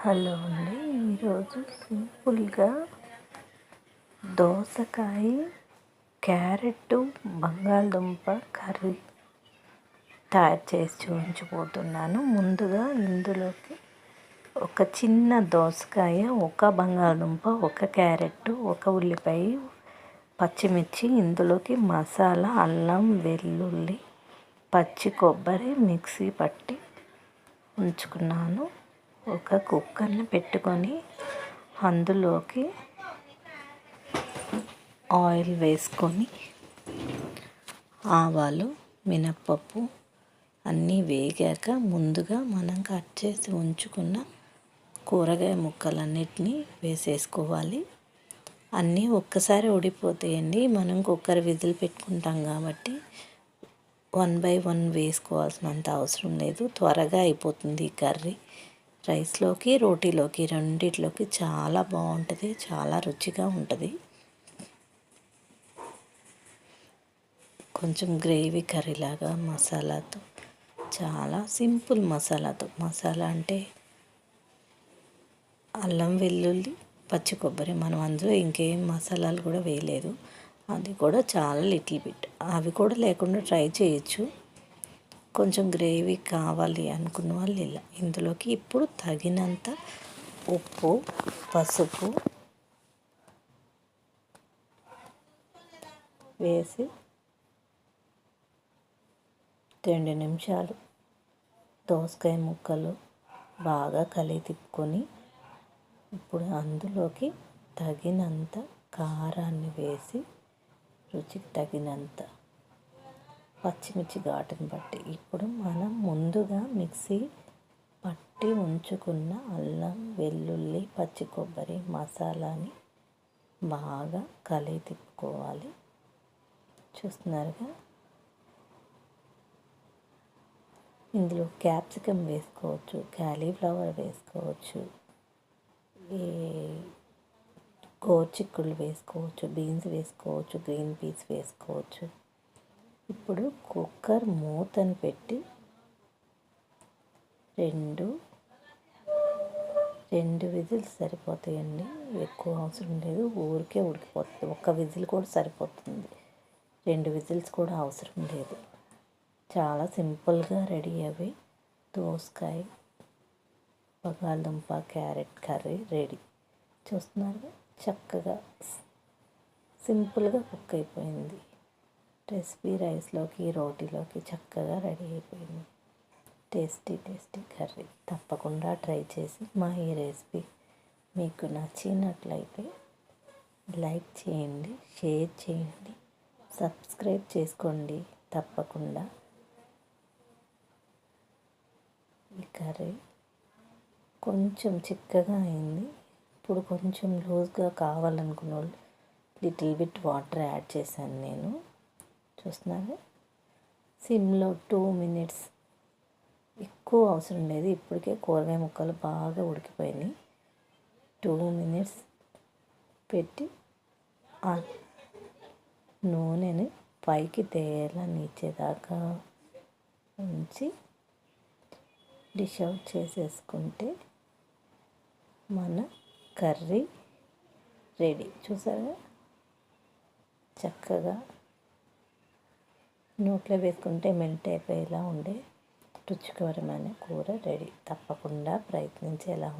Hello అండి ఈరోజు సింపుల్గా దోసకాయ క్యారెట్ బంగాళదుంప కర్రీ తయారు చేసి చూపించబోతున్నాను. ముందుగా ఇందులోకి ఒక చిన్న దోసకాయ ఒక బంగాళదుంప ఒక క్యారెట్ ఒక ఉల్లిపాయ పచ్చిమిర్చి ఇందులోకి మసాలా అల్లం వెల్లుల్లి పచ్చి కొబ్బరి మిక్సీ పట్టి ఉంచుకున్నాను. ఒక కుక్కర్ని పెట్టుకొని అందులోకి ఆయిల్ వేసుకొని ఆవాలు మినప్పప్పు అన్నీ వేగాక ముందుగా మనం కట్ చేసి ఉంచుకున్న కూరగాయ ముక్కలన్నిటినీ వేసేసుకోవాలి. అన్నీ ఒక్కసారి ఉడిపోతాయండి మనం కుక్కర్ విధులు పెట్టుకుంటాం కాబట్టి వన్ బై వన్ వేసుకోవాల్సినంత అవసరం లేదు. త్వరగా అయిపోతుంది ఈ కర్రీ. రైస్లోకి రోటీలోకి రెండిట్లోకి చాలా బాగుంటుంది చాలా రుచిగా ఉంటుంది. కొంచెం గ్రేవీ కర్రీలాగా మసాలాతో చాలా సింపుల్ మసాలాతో. మసాలా అంటే అల్లం వెల్లుల్లి పచ్చి కొబ్బరి. మనం అందులో ఇంకేం మసాలాలు కూడా వేయలేదు. అది కూడా చాలా లిటిల్ బిట్. అవి కూడా లేకుండా ట్రై చేయొచ్చు. కొంచెం గ్రేవీ కావాలి అనుకున్న వాళ్ళు ఇలా. ఇందులోకి ఇప్పుడు తగినంత ఉప్పు పసుపు వేసి రెండు నిమిషాలు దోసకాయ ముక్కలు బాగా కలిగి తిప్పుకొని ఇప్పుడు అందులోకి తగినంత కారాన్ని వేసి రుచికి తగినంత పచ్చిమిర్చి ఘాటును బట్టి. ఇప్పుడు మనం ముందుగా మిక్సీ పట్టి ఉంచుకున్న అల్లం వెల్లుల్లి పచ్చి కొబ్బరి మసాలాని బాగా కలిగి తిప్పుకోవాలి. చూస్తున్నారుగా? ఇందులో క్యాప్సికమ్ వేసుకోవచ్చు క్యాలీఫ్లవర్ వేసుకోవచ్చు ఈ గోచిక్కుళ్ళు వేసుకోవచ్చు బీన్స్ వేసుకోవచ్చు గ్రీన్ పీస్ వేసుకోవచ్చు. ఇప్పుడు కుక్కర్ మూతను పెట్టి రెండు రెండు విజిల్స్ సరిపోతాయండి. ఎక్కువ అవసరం లేదు. ఊరికే ఉడికిపోతుంది. ఒక్క విజిల్ కూడా సరిపోతుంది. రెండు విజిల్స్ కూడా అవసరం లేదు. చాలా సింపుల్గా రెడీ అవి. దోసకాయ బంగాళదుంప క్యారెట్ కర్రీ రెడీ. చూస్తున్నారు చక్కగా సింపుల్గా కుక్ అయిపోయింది. రెసిపీ రైస్లోకి రోటీలోకి చక్కగా రెడీ అయిపోయింది. Tasty tasty curry. తప్పకుండా ట్రై చేసి మా ఈ రెసిపీ మీకు నచ్చినట్లయితే లైక్ చేయండి షేర్ చేయండి సబ్స్క్రైబ్ చేసుకోండి. తప్పకుండా ఈ కర్రీ కొంచెం చిక్కగా అయింది. ఇప్పుడు కొంచెం లూజ్గా కావాలనుకున్న వాళ్ళు లిటిల్ బిట్ వాటర్ యాడ్ చేశాను నేను. చూస్తున్నారు సిమ్లో టూ మినిట్స్ ఎక్కువ అవసరం లేదు. ఇప్పటికే కూరగాయ ముక్కలు బాగా ఉడికిపోయినాయి. టూ మినిట్స్ పెట్టి ఆ నూనెని పైకి తేలా నీచేదాకా ఉంచి డిష్ అవుట్ చేసేసుకుంటే మన కర్రీ రెడీ. చూసారా చక్కగా నోట్లో వేసుకుంటే మెల్ట్ అయిపోయేలా ఉండే రుచికరమైన కూర రెడీ. తప్పకుండా ప్రయత్నించేలా ఉంది